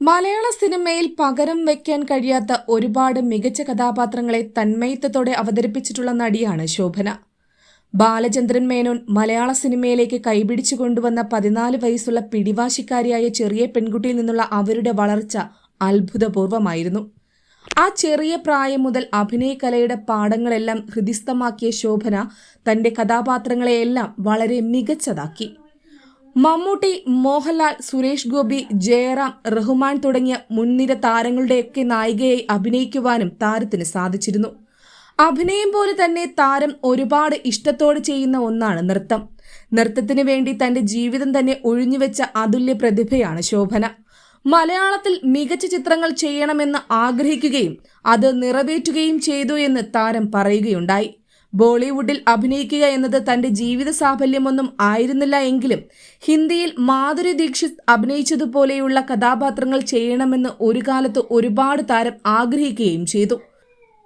മലയാള സിനിമയിൽ പകരം വയ്ക്കാൻ കഴിയാത്ത ഒരുപാട് മികച്ച കഥാപാത്രങ്ങളെ തന്മയത്വത്തോടെ അവതരിപ്പിച്ചിട്ടുള്ള നടിയാണ് ശോഭന. ബാലചന്ദ്രൻ മേനോൻ മലയാള സിനിമയിലേക്ക് കൈപിടിച്ചു കൊണ്ടുവന്ന പതിനാല് വയസ്സുള്ള പിടിവാശിക്കാരിയായ ചെറിയ പെൺകുട്ടിയിൽ നിന്നുള്ള അവരുടെ വളർച്ച അത്ഭുതപൂർവമായിരുന്നു ആ ചെറിയ പ്രായം മുതൽ അഭിനയകലയുടെ പാഠങ്ങളെല്ലാം ഹൃദിസ്ഥമാക്കിയ ശോഭന തന്റെ കഥാപാത്രങ്ങളെയെല്ലാം വളരെ മികച്ചതാക്കി. മമ്മൂട്ടി മോഹൻലാൽ സുരേഷ് ഗോപി ജയറാം റഹ്മാൻ തുടങ്ങിയ മുൻനിര താരങ്ങളുടെയൊക്കെ നായികയായി അഭിനയിക്കുവാനും താരത്തിന് സാധിച്ചിരുന്നു. അഭിനയം പോലെ തന്നെ താരം ഒരുപാട് ഇഷ്ടത്തോടെ ചെയ്യുന്ന ഒന്നാണ് നൃത്തം. നൃത്തത്തിന് വേണ്ടി തന്റെ ജീവിതം തന്നെ ഒഴിഞ്ഞുവെച്ച അതുല്യ പ്രതിഭയാണ് ശോഭന. മലയാളത്തിൽ മികച്ച ചിത്രങ്ങൾ ചെയ്യണമെന്ന് ആഗ്രഹിക്കുകയും അത് നിറവേറ്റുകയും ചെയ്തു എന്ന് താരം പറയുകയുണ്ടായി. ബോളിവുഡിൽ അഭിനയിക്കുക എന്നത് തന്റെ ജീവിത സാഫല്യമൊന്നും ആയിരുന്നില്ല എങ്കിലും ഹിന്ദിയിൽ മാധുരി ദീക്ഷിത് അഭിനയിച്ചതുപോലെയുള്ള കഥാപാത്രങ്ങൾ ചെയ്യണമെന്ന് ഒരു കാലത്ത് ഒരുപാട് താരം ആഗ്രഹിക്കുകയും ചെയ്തു.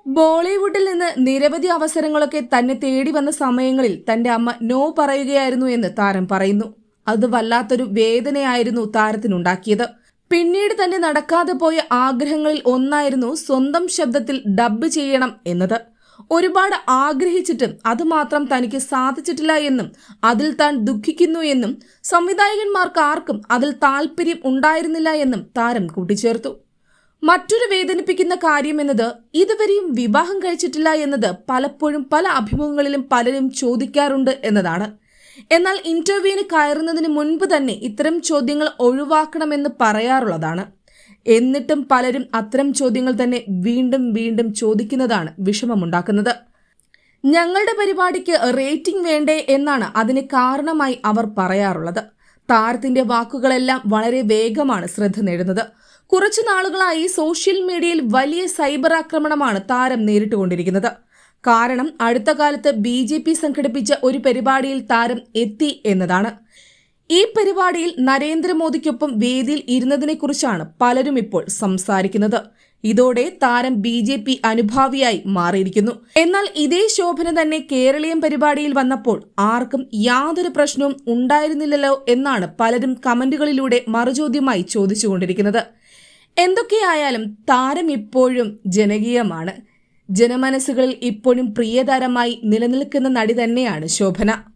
ബോളിവുഡിൽ നിന്ന് നിരവധി അവസരങ്ങളൊക്കെ തന്നെ തേടി വന്ന സമയങ്ങളിൽ തന്റെ അമ്മ നോ പറയുകയായിരുന്നു എന്ന് താരം പറയുന്നു. അത് വല്ലാത്തൊരു വേദനയായിരുന്നു താരത്തിനുണ്ടാക്കിയത്. പിന്നീട് തന്നെ നടക്കാതെ പോയ ആഗ്രഹങ്ങളിൽ ഒന്നായിരുന്നു സ്വന്തം ശബ്ദത്തിൽ ഡബ്ബ് ചെയ്യണം എന്നത്. ഒരുപാട് ആഗ്രഹിച്ചിട്ടും അതുമാത്രം തനിക്ക് സാധിച്ചിട്ടില്ല എന്നും അതിൽ താൻ ദുഃഖിക്കുന്നു എന്നും സംവിധായകന്മാർക്ക് ആർക്കും അതിൽ താല്പര്യം ഉണ്ടായിരുന്നില്ല എന്നും താരം കൂട്ടിച്ചേർത്തു. മറ്റൊരു വേദനിപ്പിക്കുന്ന കാര്യം എന്നത് ഇതുവരെയും വിവാഹം കഴിച്ചിട്ടില്ല എന്നത് പലപ്പോഴും പല അഭിമുഖങ്ങളിലും പലരും ചോദിക്കാറുണ്ട് എന്നതാണ്. എന്നാൽ ഇന്റർവ്യൂവിന് കയറുന്നതിന് മുൻപ് തന്നെ ഇത്തരം ചോദ്യങ്ങൾ ഒഴിവാക്കണമെന്ന് പറയാറുള്ളതാണ്. എന്നിട്ടും പലരും അത്തരം ചോദ്യങ്ങൾ തന്നെ വീണ്ടും വീണ്ടും ചോദിക്കുന്നതാണ് വിഷമമുണ്ടാക്കുന്നത്. ഞങ്ങളുടെ പരിപാടിക്ക് റേറ്റിംഗ് വേണ്ടേ എന്നാണ് അതിന് കാരണമായി അവർ പറയാറുള്ളത്. താരത്തിന്റെ വാക്കുകളെല്ലാം വളരെ വേഗമാണ് ശ്രദ്ധ നേടുന്നത്. കുറച്ചു നാളുകളായി സോഷ്യൽ മീഡിയയിൽ വലിയ സൈബർ ആക്രമണമാണ് താരം നേരിട്ടുകൊണ്ടിരിക്കുന്നത്. കാരണം അടുത്ത കാലത്ത് ബി ജെ പി സംഘടിപ്പിച്ച ഒരു പരിപാടിയിൽ താരം എത്തി എന്നതാണ്. ഈ പരിപാടിയിൽ നരേന്ദ്രമോദിക്കൊപ്പം വേദിയിൽ ഇരുന്നതിനെക്കുറിച്ചാണ് പലരും ഇപ്പോൾ സംസാരിക്കുന്നത്. ഇതോടെ താരം ബി ജെ പി അനുഭാവിയായി മാറിയിരിക്കുന്നു. എന്നാൽ ഇതേ ശോഭന തന്നെ കേരളീയം പരിപാടിയിൽ വന്നപ്പോൾ ആർക്കും യാതൊരു പ്രശ്നവും ഉണ്ടായിരുന്നില്ലല്ലോ എന്നാണ് പലരും കമന്റുകളിലൂടെ മറുചോദ്യമായി ചോദിച്ചുകൊണ്ടിരിക്കുന്നത്. എന്തൊക്കെയായാലും താരം ഇപ്പോഴും ജനകീയമാണ്. ജനമനസ്സുകളിൽ ഇപ്പോഴും പ്രിയതാരമായി നിലനിൽക്കുന്ന നടി തന്നെയാണ് ശോഭന.